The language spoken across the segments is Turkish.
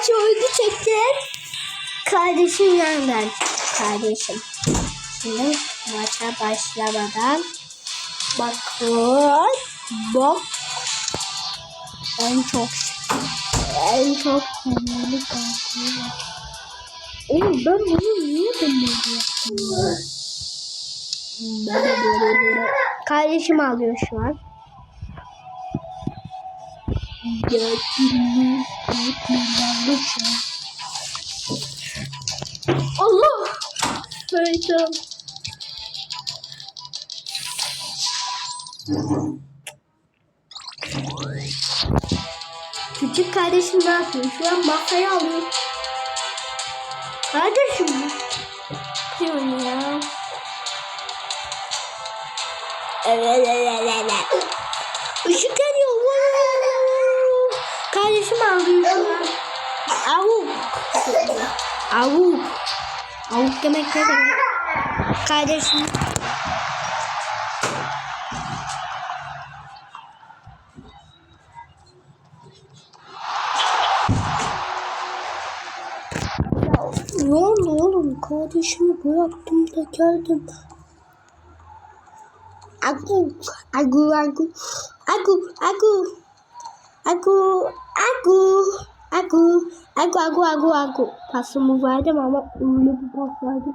maç oyunu çektik. Kardeşim yandan. Kardeşim. Şimdi maça başlamadan bakın. Bak. En çok en çok sevdiğim kardeşim. Oğlum ben bunu niye böyle? Ben de böyle böyle. Kardeşim alıyor şu an. Götürmüş, götürmüş. Allah! Söyledim. Küçük kardeşim ne yapıyor? Şu an masayı alıyor. Kardeşim mi? Yapıyorum ya. Işık Avuk. Avuk demek ne demek? Kardeşim. Ne oldu oğlum? Kardeşimi bıraktım da geldim. Aku, aku, aku, aku, aku, aku, aku, aku, aku, aku, aku, aku. Pasımı verdim ama öyle bir pas verdim.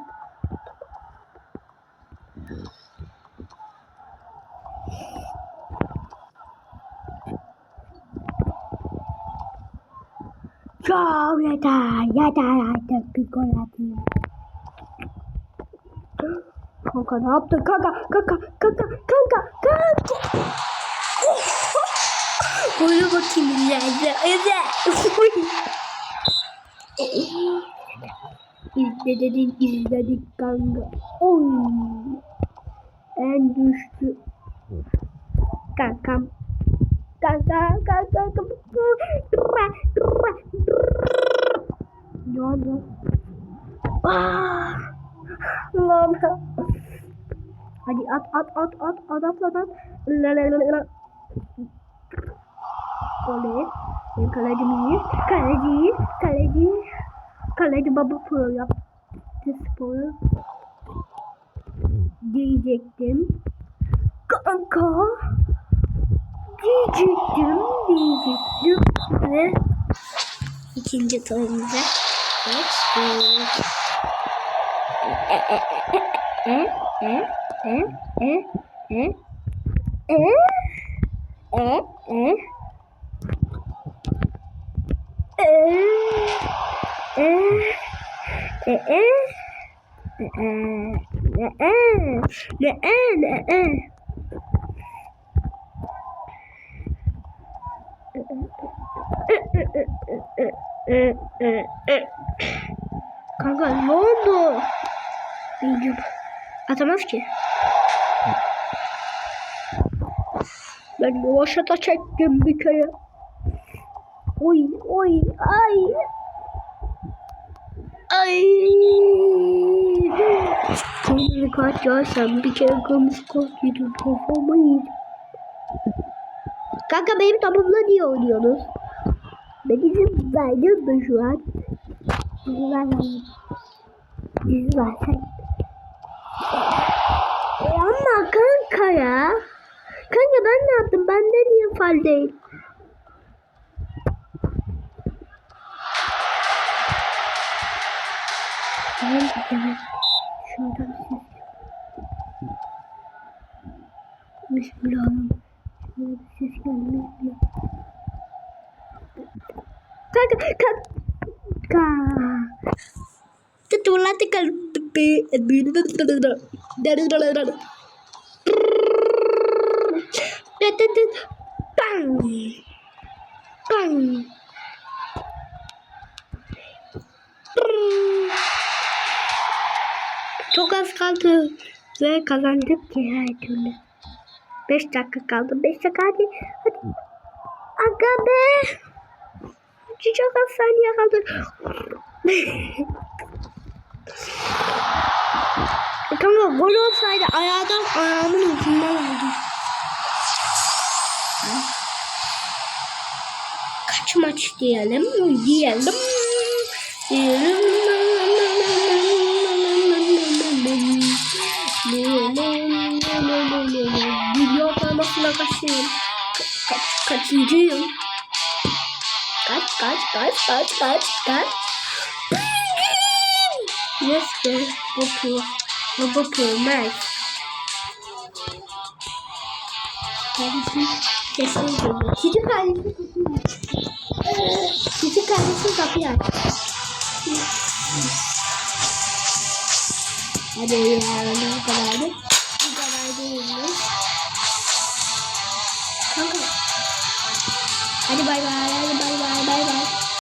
Çok yeter, yeter artık bir gol atayım. Kanka ne yaptın? Kanka, kanka, kanka, kanka, kanka. Böyle bakayım ileride. Evet. İzledik, izledik kanka. Oy. En düştü. Kankam. Kanka, kanka, kanka. Ne oldu? Ah. Allah'ım. Hadi at at at at at at at Oley. Benim kalecim iyi. Kaleci, kaleci. Kaleci baba pro yaptı sporu. Diyecektim. Kanka. Diyecektim, diyecektim. Ve ikinci turumuza geçtik. E, e, e, e, e, e, e, e, e, e, e, Kanka ne oldu? Bilmiyorum. Atamaz ki. Ben yavaşata çektim bir kere. Oy oy ay. Ay. Kart görsem bir kere kart yedim kafama yedim. Kanka benim topumla niye oynuyorsunuz? Ben izin verdim mi şu an? İzin versen. E ama kanka ya. Kanka ben ne yaptım? Bende niye fal değil? Şuradan gidelim. Şuradan ses. Bismillahirrahmanirrahim. Şöyle bir ses gelmez mi? Kanka kanka. Kecuali tinggal dari dari Bang. Bang. Kaldı ve kazandık ki her türlü. 5 dakika kaldı. 5 dakika hadi. Hadi. Aga be. Çok az saniye. Kanka gol olsaydı ayağdan ayağımın ucundan aldım. kaç maç diyelim diyelim parmasına kaçayım. Kaç, kaçıncıyım? Kaç kaç kaç kaç kaç kaç. Yes be. Bu pro. Bu bu max. Kardeşim kesin geliyor. Cici kardeşim kapıyı aç. Cici kardeşim kapıyı aç. Hadi ya bu kadardı. Bu kadar değilmiş. Hadi bay bay.